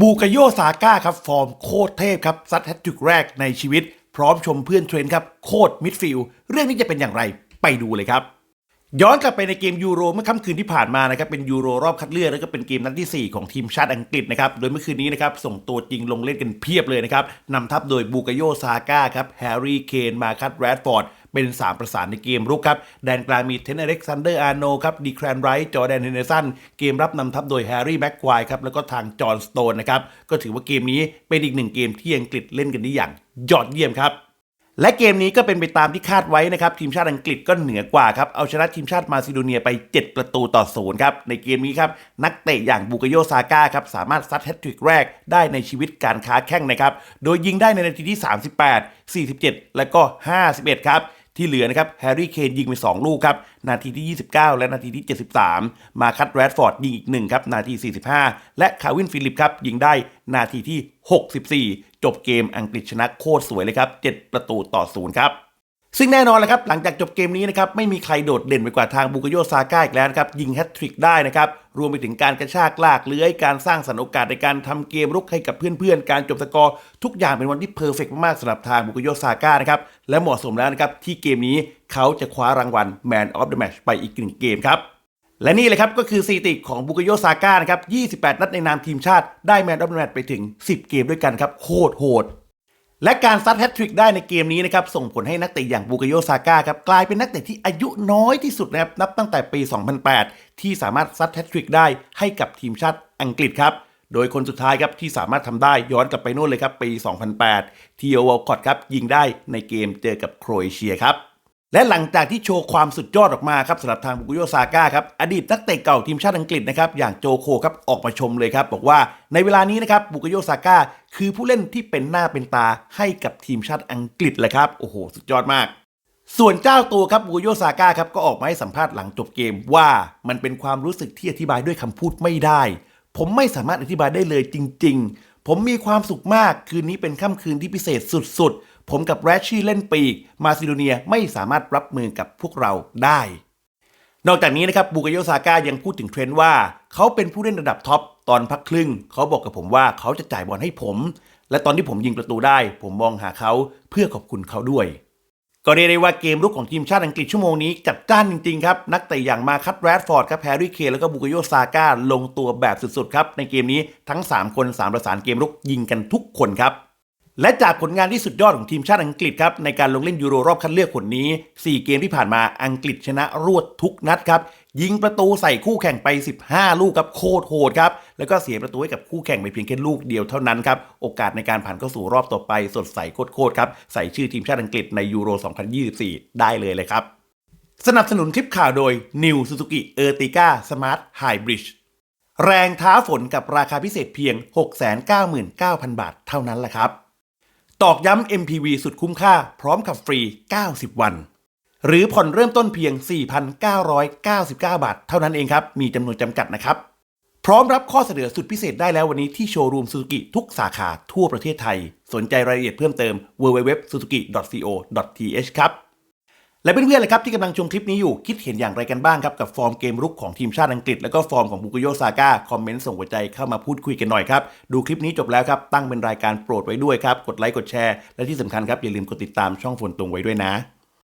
บูกโยซาก้าครับ ฟอร์มโคตรเทพครับ ซัดแฮตทริกแรกในชีวิต พร้อมชมเพื่อนเทรนด์ครับ โคตรมิดฟิลเรื่องนี้จะเป็นอย่างไรไปดูเลยครับ ย้อนกลับไปในเกมยูโรเมื่อค่ำคืนที่ผ่านมานะครับเป็นยูโรรอบคัดเลือกแล้วก็เป็นเกมนัดที่ 4 ของทีมชาติอังกฤษนะครับโดยเมื่อคืนนี้นะครับส่งตัวจริงลงเล่นกันเพียบเลยนะครับนำทัพโดยบูกาโยซาก้าครับแฮร์รี่เคนมาคัตแรดฟอร์ดเป็น 3 ประสานในเกมรุกครับ แดนกลางมีเทนเอเล็กซานเดอร์อาร์โนครับดีแครนไรท์จอร์แดนเฮนเดอร์สันเกมรับนำทัพโดยแฮร์รี่แม็กควายครับ แล้วก็ทางจอห์นสโตนนะครับ ก็ถือว่าเกมนี้เป็นอีกหนึ่งเกมที่อังกฤษเล่นกันได้อย่างยอดเยี่ยมครับ และเกมนี้ก็เป็นไปตามที่คาดไว้นะครับทีมชาติอังกฤษก็เหนือกว่าครับเอาชนะทีมชาติมาซิโดเนียไป 7 ประตูต่อศูนย์ครับในเกมนี้ครับนักเตะอย่างบูกาโยซาก้าครับสามารถซัดแฮตทริกแรกได้ในชีวิตการค้าแข่งนะครับโดยยิงได้ในนาทีที่ 38 47 และก็ 51 ครับ ที่เหลือนะครับแฮร์รี่เคนยิงไป 2 ลูกครับ นาทีที่ 29 และนาทีที่ 73 มาคัตแรดฟอร์ดยิงอีก1ครับนาที 45 และคาวินฟิลิปครับยิงได้นาทีที่ 64 จบเกมอังกฤษชนะโคตรสวยเลยครับ 7 ประตูต่อศูนย์ครับ ซึ่งแน่นอนแหละครับหลังจากจบเกมนี้นะครับไม่มีใครโดดเด่นไปกว่าทางบูกโยซาก้าอีกแล้วนะครับยิงแฮตทริกได้นะครับรวมไปถึงการกระชากลากเลื้อยการสร้างสรรค์โอกาสในการทำเกมรุกให้กับเพื่อนๆ การจบสกอร์ ทุกอย่างเป็นวันที่เพอร์เฟกมากๆสำหรับทางบูกโยซาก้านะครับและเหมาะสมแล้วนะครับที่เกมนี้เขาจะคว้ารางวัล Man of the Match ไปอีกหนึ่งเกมครับและนี่เลยครับก็คือสถิติของบุกโยซาก้านะครับ 28 นัดในนามทีมชาติได้แมนออฟเดอะแมตช์ไปถึง 10 เกมด้วยกันครับโคตรโหด และการซัดแฮตทริกได้ในเกมนี้นะครับส่งผลให้นักเตะอย่างบูกโยซาก้าครับกลายเป็นนักเตะที่อายุน้อยที่สุดนะครับนับตั้งแต่ปี 2008 ที่สามารถซัดแฮตทริกได้ให้กับทีมชาติอังกฤษครับโดยคนสุดท้ายครับที่สามารถทำได้ย้อนกลับไปโน่นเลยครับปี 2008 ทีโอวอลคอตครับยิงได้ในเกมเจอกับโครเอเชียครับ และหลังจากที่โชว์ความสุดยอดออกมาครับสำหรับทางบุกุโยซาก้าครับอดีตนักเตะเก่าทีมชาติอังกฤษนะครับอย่างโจโคครับออกมาชมเลยครับ บอกว่าในเวลานี้นะครับบุกุโยซาก้าคือผู้เล่นที่เป็นหน้าเป็นตาให้กับทีมชาติอังกฤษเลยครับโอ้โห สุดยอดมาก ส่วนเจ้าตัวครับบุกุโยซาก้าครับก็ออกมาให้สัมภาษณ์หลังจบเกมว่ามันเป็นความรู้สึกที่อธิบายด้วยคำพูดไม่ได้ ผมไม่สามารถอธิบายได้เลยจริง ๆ ผมมีความสุขมากคืนนี้เป็นค่ำคืนที่พิเศษสุดๆ ผมกับแรชชี่เล่นปีก มาซิโดเนียไม่สามารถรับมือกับพวกเราได้ นอกจากนี้นะครับบูกโยซาก้ายังพูดถึงเทรนด์ว่า เขาเป็นผู้เล่นระดับท็อปตอนพักครึ่ง เขาบอกกับผมว่าเขาจะจ่ายบอลให้ผม และตอนที่ผมยิงประตูได้ ผมมองหาเขาเพื่อขอบคุณเขาด้วย ก็เรียกได้ว่าเกมรุกของทีมชาติอังกฤษชั่วโมงนี้ จัดจ้านจริง ๆ ครับ นักเตะอย่างมาคัตแรดฟอร์ดครับแฮร์รี่เคนแล้วก็บุกโยซาก้าลงตัวแบบสุด ๆ ครับ ในเกมนี้ทั้ง 3 คน 3 ประสานเกมรุกยิงกันทุกคนครับ และจากผลงานที่สุดยอดของทีมชาติอังกฤษครับในการลงเล่นยูโรรอบคัดเลือกคนนี้ 4 เกมที่ผ่านมาอังกฤษชนะรวดทุกนัดครับยิงประตูใส่คู่แข่งไป 15 ลูกครับโคตรโหดครับแล้วก็เสียประตูให้กับคู่แข่งไปเพียงแค่ลูกเดียวเท่านั้นครับโอกาสในการผ่านเข้าสู่รอบต่อไปสดใสโคตรครับใส่ชื่อทีมชาติอังกฤษในยูโร 2024 ได้เลยเลยครับสนับสนุนคลิปข่าวโดย New Suzuki Ertiga Smart Hybrid แรงท้าฝนกับราคาพิเศษเพียง 699,000 บาทเท่านั้นแหละครับ ตอกย้ำ MPV สุดคุ้มค่า พร้อมขับฟรี 90 วัน หรือผ่อนเริ่มต้นเพียง 4,999 บาท เท่านั้นเองครับ มีจำนวนจำกัดนะครับ พร้อมรับข้อเสนอสุดพิเศษได้แล้ววันนี้ที่โชว์รูมซูซูกิทุกสาขาทั่วประเทศไทย สนใจรายละเอียดเพิ่มเติม www.suzuki.co.th ครับ และเพื่อนๆเลยครับที่กำลังชมคลิปนี้อยู่คิดเห็นอย่างไรกันบ้างครับกับฟอร์มเกมรุกของทีมชาติอังกฤษ แล้วก็ฟอร์มของบุกโยซาก้าคอมเมนต์ส่งหัวใจเข้ามาพูดคุยกันหน่อยครับ ดูคลิปนี้จบแล้วครับ ตั้งเป็นรายการโปรดไว้ด้วยครับ กดไลค์กดแชร์ และที่สำคัญครับอย่าลืมกดติดตามช่องฝนตรงไว้ด้วยนะ